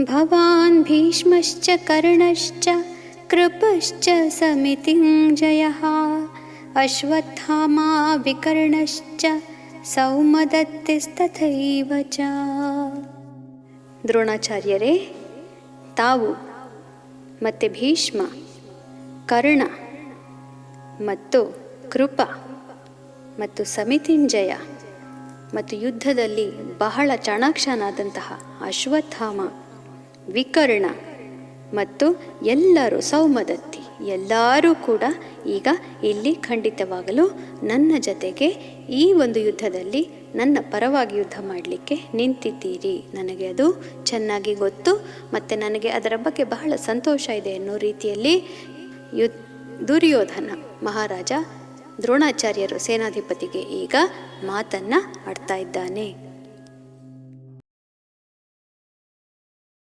भवान् भीष्मश्च कर्णश्च कृपश्च समितिञ्जयः अश्वत्थामा विकर्णश्च ಸೌಮದತ್ತಿಸ್ತಥೈವ ಚ ದ್ರೋಣಾಚಾರ್ಯರೇ ತಾವು ಮತ್ತು ಭೀಷ್ಮ ಕರ್ಣ ಮತ್ತು ಕೃಪ ಮತ್ತು ಸಮಿತಿಂಜಯ ಮತ್ತು ಯುದ್ಧದಲ್ಲಿ ಬಹಳ ಚಾಣಾಕ್ಷನಾದಂತಹ ಅಶ್ವತ್ಥಾಮ ವಿಕರ್ಣ ಮತ್ತು ಎಲ್ಲರೂ ಸೌಮದತ್ತಿ. ಎಲ್ಲರೂ ಕೂಡ ಈಗ ಇಲ್ಲಿ ಖಂಡಿತವಾಗಲು ನನ್ನ ಜೊತೆಗೆ ಈ ಒಂದು ಯುದ್ಧದಲ್ಲಿ ನನ್ನ ಪರವಾಗಿ ಯುದ್ಧ ಮಾಡಲಿಕ್ಕೆ ನಿಂತಿದ್ದೀರಿ. ನನಗೆ ಅದು ಚೆನ್ನಾಗಿ ಗೊತ್ತು ಮತ್ತು ನನಗೆ ಅದರ ಬಗ್ಗೆ ಬಹಳ ಸಂತೋಷ ಇದೆ ಅನ್ನೋ ರೀತಿಯಲ್ಲಿ ಯು ದುರ್ಯೋಧನ ಮಹಾರಾಜ ದ್ರೋಣಾಚಾರ್ಯರು ಸೇನಾಧಿಪತಿಗೆ ಈಗ ಮಾತನ್ನು ಆಡ್ತಾ ಇದ್ದಾನೆ.